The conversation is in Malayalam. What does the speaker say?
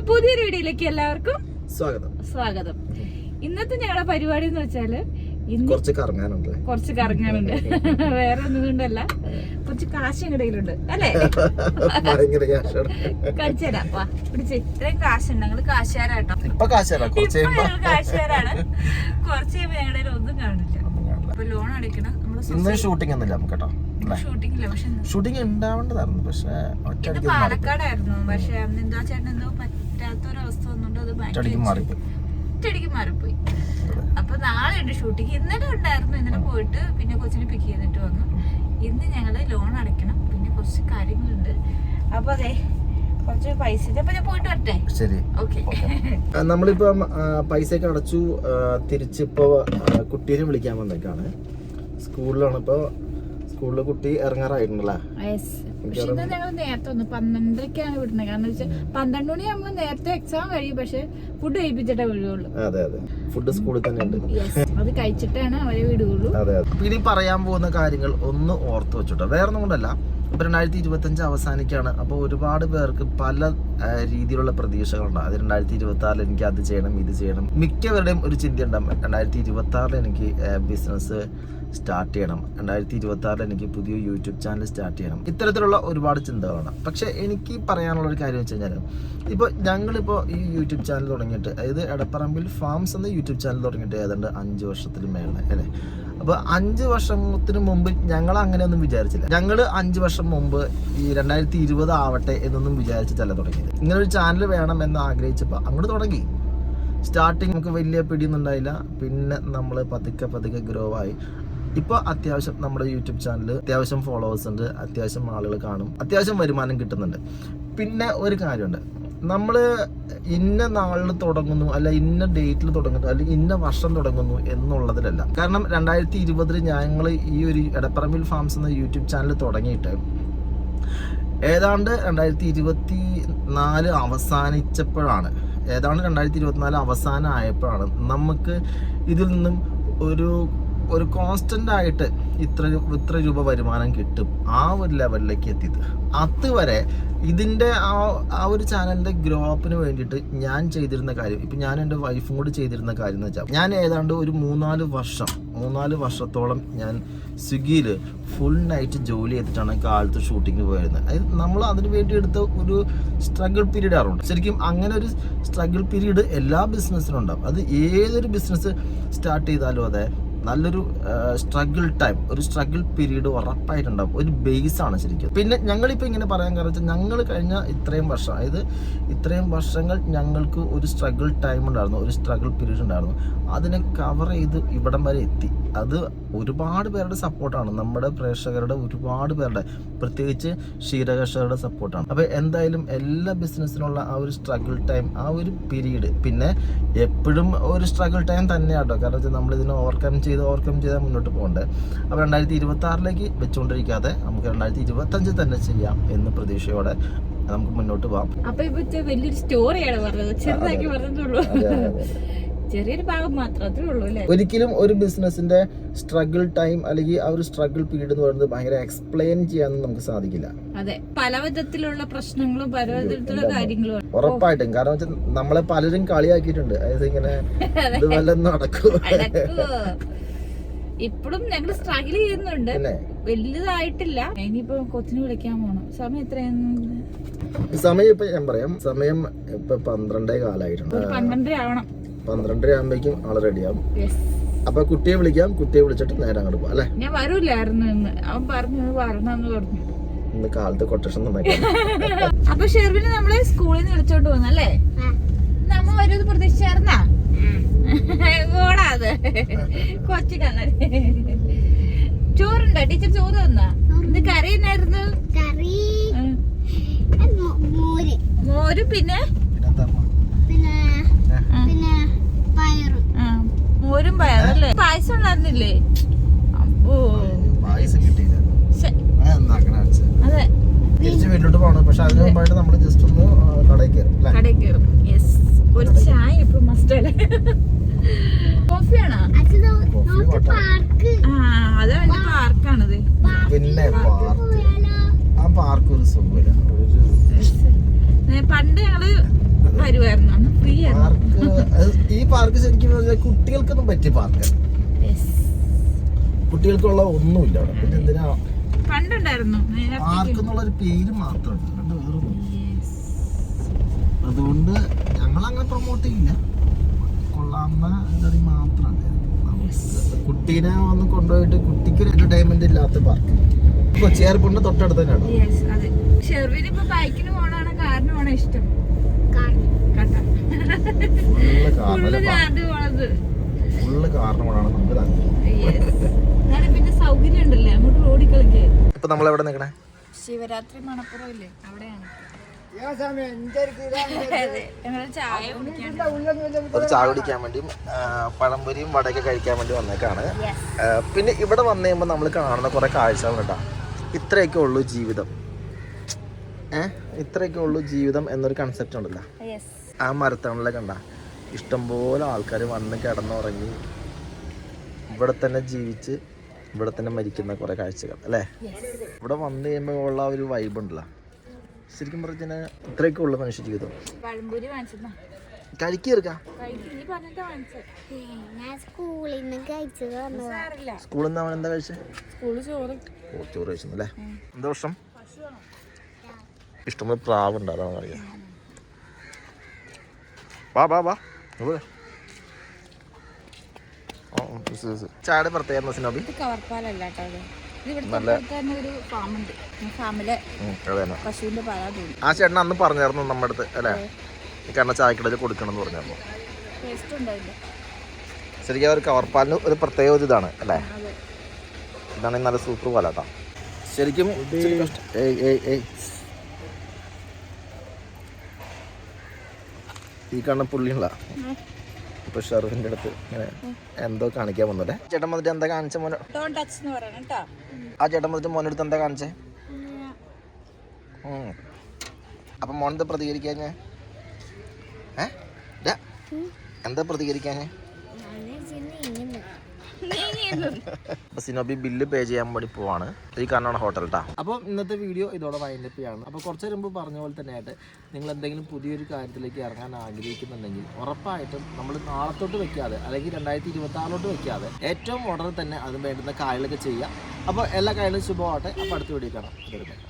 അപ്പൊ പുതിയൊരു വീഡിയോയിലേക്ക് എല്ലാവർക്കും സ്വാഗതം. സ്വാഗതം. ഇന്നത്തെ ഞങ്ങളുടെ പരിപാടി എന്ന് വെച്ചാൽ കുറച്ച് കറങ്ങാനുണ്ട്. കുറച്ച് കറങ്ങാനുണ്ട്. വേറെ ഒന്നും കൊണ്ടല്ല. കുറച്ച് കാശ് ഇടയിലുണ്ട് അല്ലേ? ഭയങ്കര വാ പിടിച്ച്. ഇത്രയും കാശ് ഞങ്ങൾ കാശുകാരാട്ടോ. ഇപ്പൊ കാശുകാരാണ്. കുറച്ച് കഴിയുമ്പോ ഞങ്ങളുടെ ഒന്നും കാണില്ല അപ്പൊ ലോൺ അടയ്ക്കണം നമ്മൾ ഷൂട്ടിംഗ് ഒന്നുമില്ല നമുക്ക് കേട്ടോ ഷൂട്ടിംഗ് ഉണ്ടാവേണ്ടതായിരുന്നു പക്ഷെ ഒറ്റയടിക്ക് പാലക്കാടായിരുന്നു പക്ഷെ എന്താ ചേട്ടൻ എന്തോ പറ്റാത്തൊരവസ്ഥ വന്നുകൊണ്ട് അത് ഒറ്റയടിക്ക് മാറിപ്പോയി. ഒറ്റയടിക്ക് മാറിപ്പോയി. അപ്പൊ നാളെ ഉണ്ട് ഷൂട്ടിംഗ് ഇന്നലെ ഉണ്ടായിരുന്നു ഇന്നലെ പോയിട്ട് പിന്നെ കൊച്ചിനെ പിക്ക് ചെയ്തിട്ട് വന്നു. ഇന്ന് ഞങ്ങൾ ലോൺ അടയ്ക്കണം പിന്നെ കുറച്ച് കാര്യങ്ങളുണ്ട്. അപ്പൊ അതെ ശരി. നമ്മളിപ്പം പൈസയൊക്കെ അടച്ചു തിരിച്ചിപ്പോ കുട്ടീനെ വിളിക്കാൻ വന്നേക്കാണ്. സ്കൂളിലാണ് ഇപ്പൊ സ്കൂളിൽ കുട്ടി ഇറങ്ങാറായിട്ടുണ്ടല്ലേ പക്ഷെ ഇന്ന് ഞങ്ങൾ നേരത്തെ വന്നു. പന്ത്രണ്ടരക്കാണ് വിടുന്നത്. കാരണം വെച്ചാൽ പന്ത്രണ്ട് മണിയാകുമ്പോൾ നേരത്തെ എക്സാം കഴിയും. പക്ഷെ ഫുഡ് കഴിപ്പിച്ചിട്ടേ വിടുകയുള്ളൂ അതെ അതെ. ഫുഡ് സ്കൂളിൽ തന്നെ ഉണ്ട്. അത് കഴിച്ചിട്ടാണ് അവരെ വിടുകയുള്ളൂ അതെ അതെ. ഇനി പറയാൻ പോകുന്ന കാര്യങ്ങൾ ഒന്ന് ഓർത്തു വെച്ചോട്ടോ. വേറെ ഒന്നും കൊണ്ടല്ല. രണ്ടായിരത്തി ഇരുപത്തി അഞ്ച് അവസാനിക്കാണ്. അപ്പോൾ ഒരുപാട് പേർക്ക് പല രീതിയിലുള്ള പ്രതീക്ഷകളുണ്ട്. അത് രണ്ടായിരത്തി ഇരുപത്തി ആറിൽ എനിക്ക് അത് ചെയ്യണം ഇത് ചെയ്യണം. മിക്കവരുടെയും ഒരു ചിന്ത ഉണ്ടാവും രണ്ടായിരത്തി ഇരുപത്തി ആറിൽ എനിക്ക് ബിസിനസ് സ്റ്റാർട്ട് ചെയ്യണം. രണ്ടായിരത്തി ഇരുപത്തി ആറിൽ എനിക്ക് പുതിയ യൂട്യൂബ് ചാനൽ സ്റ്റാർട്ട് ചെയ്യണം. ഇത്തരത്തിലുള്ള ഒരുപാട് ചിന്തകളാണ്. പക്ഷെ എനിക്ക് പറയാനുള്ള ഒരു കാര്യം വെച്ച് കഴിഞ്ഞാൽ ഇപ്പോൾ ഞങ്ങളിപ്പോൾ ഈ യൂട്യൂബ് ചാനൽ തുടങ്ങിയിട്ട് അതായത് എടപ്പറമ്പിൽ ഫാംസ് എന്ന യൂട്യൂബ് ചാനൽ തുടങ്ങിയിട്ട് ഏതാണ്ട് അഞ്ച് വർഷത്തിന് മേലെ അല്ലേ? അപ്പോൾ അഞ്ച് വർഷത്തിന് മുമ്പ് ഞങ്ങൾ അങ്ങനെയൊന്നും വിചാരിച്ചില്ല. ഞങ്ങൾ അഞ്ച് വർഷം മുമ്പ് ഈ രണ്ടായിരത്തി ഇരുപത് ആവട്ടെ എന്നൊന്നും വിചാരിച്ചിട്ടല്ല തുടങ്ങിയത്. ഇങ്ങനൊരു ചാനൽ വേണം എന്ന് ആഗ്രഹിച്ചപ്പോൾ അങ്ങോട്ട് തുടങ്ങി. സ്റ്റാർട്ടിങ് നമുക്ക് വലിയ പിടിയൊന്നും ഉണ്ടായില്ല. പിന്നെ നമ്മൾ പതുക്കെ പതുക്കെ ഗ്രോ ആയി. ഇപ്പോൾ അത്യാവശ്യം നമ്മുടെ യൂട്യൂബ് ചാനൽ അത്യാവശ്യം ഫോളോവേഴ്സ് ഉണ്ട് അത്യാവശ്യം ആളുകൾ കാണും അത്യാവശ്യം വരുമാനം കിട്ടുന്നുണ്ട്. പിന്നെ ഒരു കാര്യമുണ്ട്. നമ്മൾ ഇന്ന നാളിൽ തുടങ്ങുന്നു അല്ല ഇന്ന ഡേറ്റിൽ തുടങ്ങുന്നു അല്ലെങ്കിൽ ഇന്ന വർഷം തുടങ്ങുന്നു എന്നുള്ളതിലല്ല. കാരണം രണ്ടായിരത്തി ഇരുപതിൽ ഞങ്ങൾ ഈ ഒരു എടപ്പറമ്പിൽ ഫാംസ് എന്ന യൂട്യൂബ് ചാനൽ തുടങ്ങിയിട്ട് ഏതാണ്ട് രണ്ടായിരത്തി ഇരുപത്തി നാല് അവസാനിച്ചപ്പോഴാണ്. ഏതാണ്ട് രണ്ടായിരത്തി ഇരുപത്തിനാല് അവസാനം ആയപ്പോഴാണ് നമുക്ക് ഇതിൽ നിന്നും ഒരു ഒരു കോൺസ്റ്റന്റ് ആയിട്ട് ഇത്ര ഇത്ര രൂപ വരുമാനം കിട്ടും ആ ഒരു ലെവലിലേക്ക് എത്തിയത്. അതുവരെ ഇതിന്റെ ആ ആ ഒരു ചാനലിന്റെ ഗ്രോ അപ്പിന് വേണ്ടിയിട്ട് ഞാൻ ചെയ്തിരുന്ന കാര്യം ഇപ്പം ഞാൻ എന്റെ വൈഫും കൂടി ചെയ്തിരുന്ന കാര്യം എന്ന് വെച്ചാൽ ഞാൻ ഏതാണ്ട് ഒരു മൂന്നാൽ വർഷം മൂന്നാൽ വർഷത്തോളം ഞാൻ സ്വിഗ്ഗിയിൽ ഫുൾ നൈറ്റ് ജോലി ചെയ്തിട്ടാണ് കാലത്ത് ഷൂട്ടിങ്ങിന് പോയിരുന്നത്. അതായത് നമ്മൾ അതിന് വേണ്ടി എടുത്ത ഒരു സ്ട്രഗിൾ പീരീഡ് ആറുണ്ട് ശരിക്കും അങ്ങനെ ഒരു സ്ട്രഗിൾ പീരീഡ് എല്ലാ ബിസിനസ്സിനും ഉണ്ടാവും. അത് ഏതൊരു ബിസിനസ് സ്റ്റാർട്ട് ചെയ്താലും അതെ നല്ലൊരു സ്ട്രഗിൾ ടൈം ഒരു സ്ട്രഗിൾ പീരീഡ് ഉറപ്പായിട്ടുണ്ടാവും. ഒരു ബേസ് ആണ് ശരിക്കും. പിന്നെ ഞങ്ങളിപ്പോൾ ഇങ്ങനെ പറയാൻ കാരണം വെച്ചാൽ ഞങ്ങൾ കഴിഞ്ഞ ഇത്രയും വർഷം അതായത് ഇത്രയും വർഷങ്ങൾ ഞങ്ങൾക്ക് ഒരു സ്ട്രഗിൾ ടൈം ഉണ്ടായിരുന്നു ഒരു സ്ട്രഗിൾ പീരീഡ് ഉണ്ടായിരുന്നു. അതിനെ കവർ ചെയ്ത് ഇവിടം വരെ എത്തി. അത് ഒരുപാട് പേരുടെ സപ്പോർട്ടാണ് നമ്മുടെ പ്രേക്ഷകരുടെ ഒരുപാട് പേരുടെ പ്രത്യേകിച്ച് ക്ഷീരകർഷകരുടെ സപ്പോർട്ടാണ് അപ്പോൾ എന്തായാലും എല്ലാ ബിസിനസ്സിനുള്ള ആ ഒരു സ്ട്രഗിൾ ടൈം ആ ഒരു പീരീഡ് പിന്നെ എപ്പോഴും ഒരു സ്ട്രഗിൾ ടൈം തന്നെയാട്ടോ. കാരണം വെച്ചാൽ നമ്മളിതിനെ ഓവർകം ഓവർകം ചെയ്ത് മുന്നോട്ട് പോകേണ്ടത് അപ്പോൾ രണ്ടായിരത്തി ഇരുപത്തി ആറിലേക്ക് വെച്ചുകൊണ്ടിരിക്കാതെ നമുക്ക് രണ്ടായിരത്തി ഇരുപത്തഞ്ച് തന്നെ ചെയ്യാം എന്ന് പ്രതീക്ഷയോടെ നമുക്ക് മുന്നോട്ട് പോകാം. അപ്പൊ ഇപ്പൊ വലിയൊരു സ്റ്റോറിയാണ് പറഞ്ഞത്. ചെറുതാക്കി പറഞ്ഞിട്ടുള്ളൂ. ചെറിയൊരു ഭാഗം മാത്രമേ ഉള്ളൂ അല്ലേ? ഒരിക്കലും ഒരു ബിസിനസിന്റെ സ്ട്രഗിൾ ടൈം അല്ലെങ്കിൽ ആ ഒരു സ്ട്രഗിൾ പീരീഡ് എന്ന് പറയുന്നത് ഭയങ്കര എക്സ്പ്ലെയിൻ ചെയ്യാനൊന്നും നമുക്ക് സാധിക്കില്ല. അതെ പല വിധത്തിലുള്ള പ്രശ്നങ്ങളും പല വിധത്തിലുള്ള കാര്യങ്ങളും ഉറപ്പായിട്ടും. കാരണം വെച്ചാൽ നമ്മളെ പലരും കളിയാക്കിയിട്ടുണ്ട്. അതായത് ഇങ്ങനെ ഇത് വല്ലതും നടക്കും ഇപ്പോഴും ഞങ്ങൾ സ്ട്രഗിൾ ചെയ്യുന്നുണ്ട്. വലുതായിട്ടില്ല. ഇനിയിപ്പോ കൊച്ചിന് വിളിക്കാൻ പോണം. സമയം എത്രയാണ്? സമയം ഇപ്പൊ ഞാൻ പറയാം. സമയം ഇപ്പൊ പന്ത്രണ്ടേ കാലായിട്ടുണ്ട്. പന്ത്രണ്ടര ആവണം. പന്ത്രണ്ടര ആകുമ്പോഴേക്കും ആൾ റെഡിയാവും യെസ് അപ്പൊ കുട്ടിയെ വിളിക്കാം. കുട്ടിയെ വിളിച്ചിട്ട് നേരെ അങ്ങോട്ട് പോവാം അല്ലെ? ഞാൻ വരൂലായിരുന്നു ഇന്ന്. അവൻ പറഞ്ഞു വരണമെന്ന് പറഞ്ഞു. ഇന്ന് കാലത്ത് കൊട്ടേഷൻ അപ്പൊ ഷെർവിന് നമ്മളെ സ്കൂളിൽ നിന്ന് വിളിച്ചോണ്ട് പോന്നല്ലേ? നമ്മ വരുന്നത് പ്രതീക്ഷിച്ചായിരുന്നാ? ഓടാ അത് കൊച്ചു കണ്ണൻ. ചോറുണ്ടോ? ടീച്ചർ ചോറ് തന്നാ? ഇത് കറി എന്നായിരുന്നു? കറി മോര്. മോര് പിന്നെ? പിന്നെ പയറ്. ആ, മോരും പയറല്ലേ? പായസം ഉണ്ടായിരുന്നില്ലേ? അപ്പോ പായസം കിട്ടിയില്ല അതെ തിരിച്ച് വീട്ടിലോട്ട് പോകണം പക്ഷെ അതിന് മുമ്പായിട്ട് നമ്മൾ ജസ്റ്റ് ഒന്ന് കടയിൽ കയറും. കടയിൽ കയറും. യെസ് ഒരു ചായ ഇപ്പൊ മസ്റ്റ് അല്ലേ കോഫിയാണോ അത് നോ- കോഫി, നമുക്ക് വാട്ടർ. പാർക്ക് ആ പിന്നെ പാർക്ക് ആ പാർക്ക് ഒരു അത് ഈ പാർക്ക് ശരിക്കും കുട്ടികൾക്കൊന്നും പറ്റിയ പാർക്ക് കുട്ടികൾക്കുള്ള ഒന്നുമില്ല അവിടെ പിന്നെ എന്തിനാ പാർക്ക് എന്നുള്ള ഒരു പേര് മാത്രമാണ് അതുകൊണ്ട് ഞങ്ങൾ അങ്ങനെ പ്രൊമോട്ട് ചെയ്യില്ല. കൊള്ളാവുന്ന ഇതറി മാത്രമാണ് കുട്ടീനെ വന്ന് കൊണ്ടുപോയിട്ട് കുട്ടിക്ക് ഒരു എന്റർടൈൻമെന്റ് ഇല്ലാത്ത പാർക്ക് കൊച്ചി എയർപോർട്ടിന്റെ തൊട്ടടുത്ത് തന്നെയാണ്? ഷെർവിന് ഇപ്പൊ ബൈക്കിന് പോണാണ് കാറിന് ഇഷ്ടം. പിന്നെ സൗകര്യം ഉണ്ടല്ലേ അങ്ങോട്ട് റോഡിൽ കളിക്കേ ഇപ്പൊ നമ്മൾ എവിടെ നിൽക്കണേ ശിവരാത്രി മണപ്പുറം ഇല്ലേ? അവിടെയാണ്. ചായ കുടിക്കാൻ ഒരു ചായ കുടിക്കാൻ വേണ്ടിയും പഴംപൊരിയും വടയൊക്കെ കഴിക്കാൻ വേണ്ടി വന്നേക്കാണ്. പിന്നെ ഇവിടെ വന്നു കഴിയുമ്പോൾ നമ്മൾ കാണുന്ന കുറെ കാഴ്ചകൾ കേട്ടോ ഇത്രയൊക്കെ ഉള്ളൂ ജീവിതം. ഏ? ഇത്രയൊക്കെ ഉള്ളൂ ജീവിതം എന്നൊരു കൺസെപ്റ്റ് ഉണ്ടല്ലോ. ആ മരത്തണിലൊക്കെ ഉണ്ടാ ഇഷ്ടംപോലെ ആൾക്കാർ വന്ന് കിടന്നുറങ്ങി ഇവിടെ തന്നെ ജീവിച്ച് ഇവിടെ തന്നെ മരിക്കുന്ന കുറെ കാഴ്ചകൾ അല്ലേ? ഇവിടെ വന്നു കഴിയുമ്പോൾ ഉള്ള ഒരു വൈബ് ഉണ്ടല്ലോ. ശരിക്കും പറഞ്ഞാൽ ഇത്രയൊക്കെ ഉള്ള മനുഷ്യ ജീവിതം സ്കൂളിൽ നിന്ന് കഴിച്ചത് സ്കൂളിൽ നിന്ന് അവൻ എന്താ കഴിച്ചത് ചോറ്. കഴിച്ചു അല്ലേ? എന്താ വർഷം ഇഷ്ടംപോലെ പ്രാവുണ്ട് അതാണ് അറിയാം വാ വാ വാ. ചായയുടെ പ്രത്യേകത സിനോബി? കവർപ്പാലല്ല കേട്ടോ നല്ല- തന്നെ ഒരു ഫാമുണ്ട്. ആ ഫാമിലെ അത് പശുവിന്റെ പാലാ ആ ചേട്ടൻ അന്ന് പറഞ്ഞായിരുന്നു നമ്മുടെ അടുത്ത് അല്ലേ? ഈ കാരണം ചായക്കിടയിൽ കൊടുക്കണം എന്ന് പറഞ്ഞപ്പോൾ ടേസ്റ്റ് ഉണ്ടായില്ല. ശരിക്കും അവർക്ക് ഒരു കവർപ്പാലിന് ഒരു പ്രത്യേക ഒരു ഇതാണ് അല്ലേ? ഇതാണെങ്കിൽ നല്ല സൂപ്പർ പാലാട്ടാ ശരിക്കും ഈ കാണുന്ന പുള്ളിയുള്ള ഇപ്പൊ ഷെറിന്റെ അടുത്ത് ഇങ്ങനെ എന്തോ കാണിക്കാൻ വന്നല്ലേ ചേട്ടൻ വന്നിട്ട് എന്താ കാണിച്ച മോനെ? ആ ചേട്ടൻ വന്നിട്ട് മോനെ അടുത്ത് എന്താ കാണിച്ചേ. അപ്പൊ മോനെന്താ പ്രതികരിക്കാഞ്ഞേ? ഏ? എന്താ പ്രതികരിക്കാഞ്ഞേ? സിനോബി ബില്ല് പേ ചെയ്യാൻ വേണ്ടി പോവാണ്. ഈ കാണാണ് ഹോട്ടൽ ട്ടാ. അപ്പോൾ ഇന്നത്തെ വീഡിയോ ഇതോടെ വൈൻഡപ്പിയാണ് അപ്പൊ അപ്പോൾ കുറച്ച് മുമ്പ് പറഞ്ഞ പോലെ തന്നെ ആയിട്ട് നിങ്ങൾ എന്തെങ്കിലും പുതിയൊരു കാര്യത്തിലേക്ക് ഇറങ്ങാൻ ആഗ്രഹിക്കുന്നുണ്ടെങ്കിൽ ഉറപ്പായിട്ടും നമ്മൾ നാളത്തോട്ട് വെക്കാതെ അല്ലെങ്കിൽ രണ്ടായിരത്തി ഇരുപത്തി ആറിലോട്ട് വെക്കാതെ ഏറ്റവും ഉടനെ തന്നെ അതിന് വേണ്ടുന്ന കാര്യങ്ങളൊക്കെ ചെയ്യുക. അപ്പോൾ എല്ലാ കാര്യങ്ങളും ശുഭമാവട്ടെ. അപ്പോൾ അടുത്ത വീഡിയോ കാണാം.